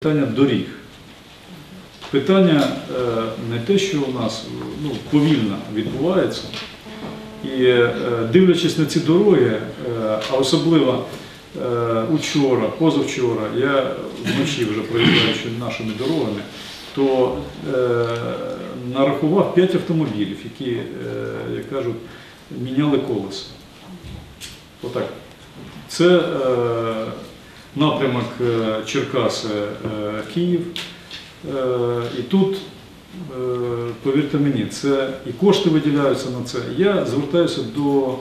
Питання доріг. Питання е, не те, що у нас ну, повільно відбувається. І е, дивлячись на ці дороги, е, а особливо учора, позавчора, я вночі вже проїжджаючи нашими дорогами, то нарахував 5 автомобілів, які, як кажуть, міняли колеса. Отак. Це напрямок е, Черкаси е, Київ. Е, і тут, повірте мені, це і кошти виділяються на це. Я звертаюся до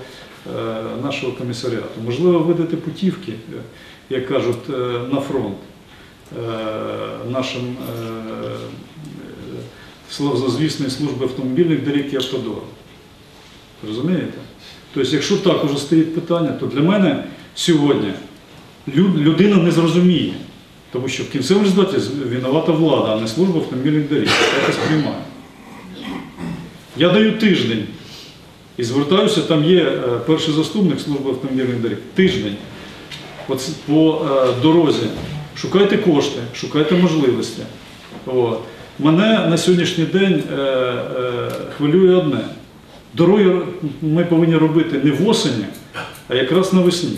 нашого комісаріату. Можливо, видати путівки, як кажуть, на фронт нашим е, служби автомобільних доріг і автодору. Розумієте? Тобто, якщо так уже стоїть питання, то для мене сьогодні людина не зрозуміє. Тому що в кінцевому результаті винувата влада, а не служба автомобільних доріг. Я це сприймаю. Я даю тиждень і звертаюся, там є е, перший заступник служби автомобільних доріг. Тиждень От по е, дорозі. Шукайте кошти, шукайте можливості. От. Мене на сьогоднішній день е, е, хвилює одне. Дороги ми повинні робити не в осені, а якраз навесні.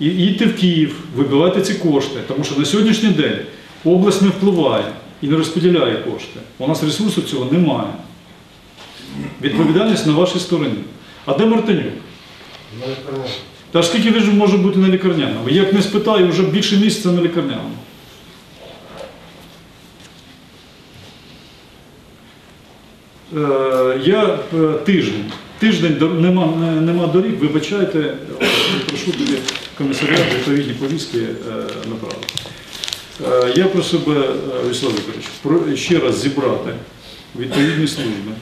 І їдьте в Київ, вибивайте ці кошти, тому що на сьогоднішній день область не впливає і не розподіляє кошти. У нас ресурсу цього немає. Відповідальність на вашій стороні. А де Мартинюк? Та ж скільки він же може бути на лікарняному? Як не спитаю, вже більше місяця на лікарняному. Е, Я е, тиждень, тиждень нема, нема доріг, вибачайте, прошу тоді комісаріат відповідні повістки е, направити. Е, Я просив би, е, Вячеслав Вікторович, ще раз зібрати відповідні служби,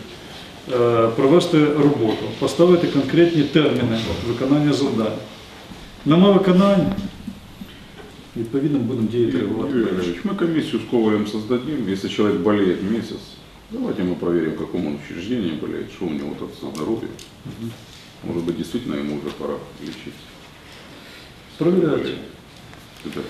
провести роботу, поставити конкретні терміни виконання завдань. Нема виконання, відповідно будемо діяти реагувати. Юрий Ильич, мы комиссию с Ковалем создадим. Если человек болеет месяц, давайте мы проверим, в каком он учреждении болеет, что у него тут со здоровьем. Может быть, действительно ему уже пора лечить. Провіряйте. Это-